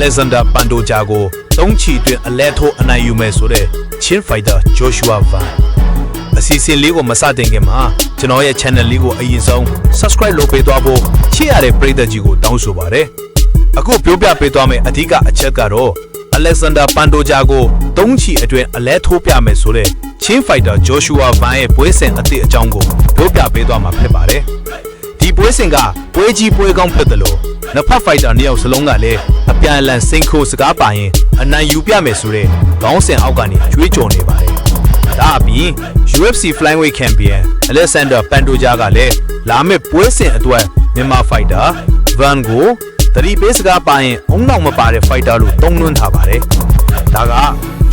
Alexander Pantoja ကိုသုံးချီတွင်အလဲထိုးအနိုင်ယူမယ်ဆိုတဲ့ Chin Fighter Joshua Van အစီအစဉ်လေးကိုမစတင်ခင်မှာကျွန်တော်ရဲ့ channel လေးကိုအရင်ဆုံး subscribe လုပ်ပေးသွားဖို့ချစ်ရတဲ့ပရိသတ်ကြီးကိုတောင်းဆိုပါရစေ။အခုပြောပြပေးသွားမယ့်အဓိကအချက်ကတော့ Alexander Pantoja ကိုသုံးချီအတွင်းအလဲထိုးပြမယ်ဆိုတဲ့ Chin Fighter Joshua Van ရဲ့ပွဲစဉ်အသစ်အကြောင်းကိုပြောပြပေးသွားမှာဖြစ်ပါတယ်။ဒီပွဲစဉ်ကပွဲကြီးပွဲကောင်းဖြစ်တယ်လို့ နှစ်ဖက် fighter နှစ်ယောက်စလုံးကလည်းအပြန်အလှန်စိန်ခိုစကားပါရင်အနိုင်ယူပြမယ်ဆိုတဲ့ခေါင်းစဉ်အောက်ကနေကြွေးကြော်နေပါတယ်။ဒါအပြင် UFC Flyweight Champion Alexander Pantoja ကလည်းလာမယ့်ပွဲစဉ်အတွက်မြန်မာ fighter Van ကိုသတိပေးစကားပါရင်အုံနောက်မပါတဲ့ fighter လို့သုံးနှွှန်းထားပါတယ်။ဒါက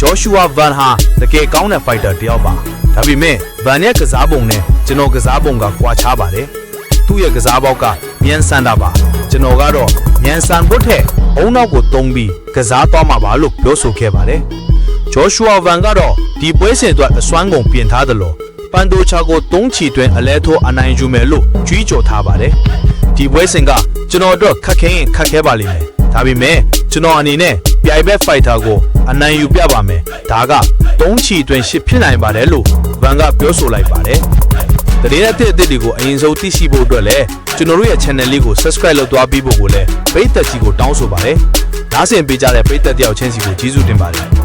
Joshua Van ဟာတကယ်ကောင်းတဲ့ fighter တစ်ယောက်ပါ။ဒါပေမဲ့ Van ရဲ့ကစားပုံနဲ့ကျွန်တော်ကစားပုံကကွာခြားပါတယ်။သူ့ရဲ့ကစားပေါက်ကမြန်ဆန်တာပါ ကျွန်တော်ကတော့မြန်ဆန်ဖို့ထက်အုံနောက်ကိုတုံးပြီးကစားသွားမှာပါလို့ပြောဆိုခဲ့ပါတယ်ဂျောရှူအာဗန်ကတော့ဒီပွဲစဉ်အတွက်အစွမ်းကုန်ပြင်ထားတယ်လို့ပန်တိုချာကိုတုံးချီတွင်အလဲထိုးအနိုင်ယူမယ်လို့ကြွေးကြော်ထားပါတယ်ဒီပွဲစဉ်ကကျွန်တော်တို့ခက်ခဲရင်ခက်ခဲပါလိမ့်မယ်ဒါပေမဲ့ကျွန်တော်အနေနဲ့ပြိုင်ဘက်ဖိုက်တာကိုအနိုင်ယူပြပါမယ်ဒါကတုံးချီတွင်ရှစ်ဖြစ်နိုင်ပါတယ်လို့ဗန်ကပြောဆိုလိုက်ပါတယ် တရေတဲ့အသစ်အသစ်တွေကိုအရင်ဆုံးသိရှိဖို့အတွက်လည်းကျွန်တော်တို့ရဲ့ channel လေးကို subscribe လုပ်သွားပြီးဖို့ကိုလည်းပရိသတ်ကြီးကိုတောင်းဆိုပါတယ်။နားဆင်ပေးကြတဲ့ပရိသတ်တယောက်ချင်းစီကိုကျေးဇူးတင်ပါတယ်။